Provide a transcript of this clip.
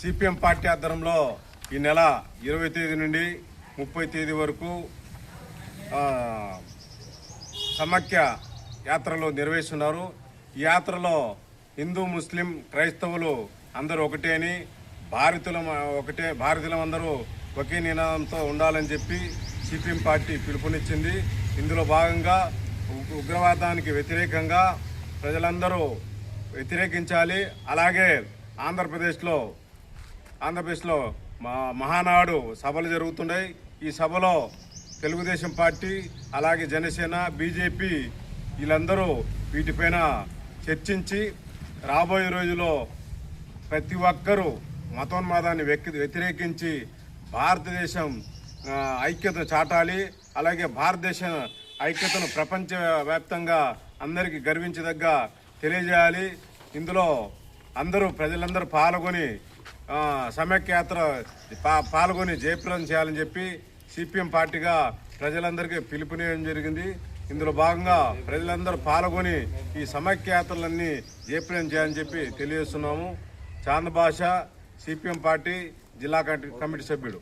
CPM party ఆధ్వర్యంలో ఈ నెల ఇరవై తేదీ నుండి ముప్పై తేదీ వరకు సమాఖ్య యాత్రలు నిర్వహిస్తున్నారు. ఈ యాత్రలో హిందూ ముస్లిం క్రైస్తవులు అందరూ ఒకటే అని భారతీయులం ఒకటే భారతీయులం అందరూ ఒకే నినాదంతో ఉండాలని చెప్పి సిపిఎం పార్టీ పిలుపునిచ్చింది. ఇందులో భాగంగా ఉగ్రవాదానికి వ్యతిరేకంగా ప్రజలందరూ వ్యతిరేకించాలి. అలాగే ఆంధ్రప్రదేశ్లో ఆంధ్రప్రదేశ్లో మా మహానాడు సభలు జరుగుతున్నాయి. ఈ సభలో తెలుగుదేశం పార్టీ అలాగే జనసేన బీజేపీ వీళ్ళందరూ వీటిపైన చర్చించి రాబోయే రోజుల్లో ప్రతి ఒక్కరూ మతోన్మాదాన్ని వ్యక్తి వ్యతిరేకించి భారతదేశం ఐక్యత చాటాలి అలాగే భారతదేశ ఐక్యతను ప్రపంచవ్యాప్తంగా అందరికీ గర్వించదగ్గ తెలియజేయాలి. ఇందులో అందరూ ప్రజలందరూ పాల్గొని ఆ, సమైక్యయాత్ర పా- పాల్గొని జయప్రదం చేయాలని చెప్పి సిపిఎం పార్టీగా ప్రజలందరికీ పిలుపునియడం జరిగింది. ఇందులో భాగంగా ప్రజలందరూ పాల్గొని ఈ సమైక్యయాత్రలన్నీ జయప్రదం చేయాలని చెప్పి తెలియజేస్తున్నాము. చాంద్ భాష సిపిఎం పార్టీ జిల్లా కమిటీ సభ్యుడు.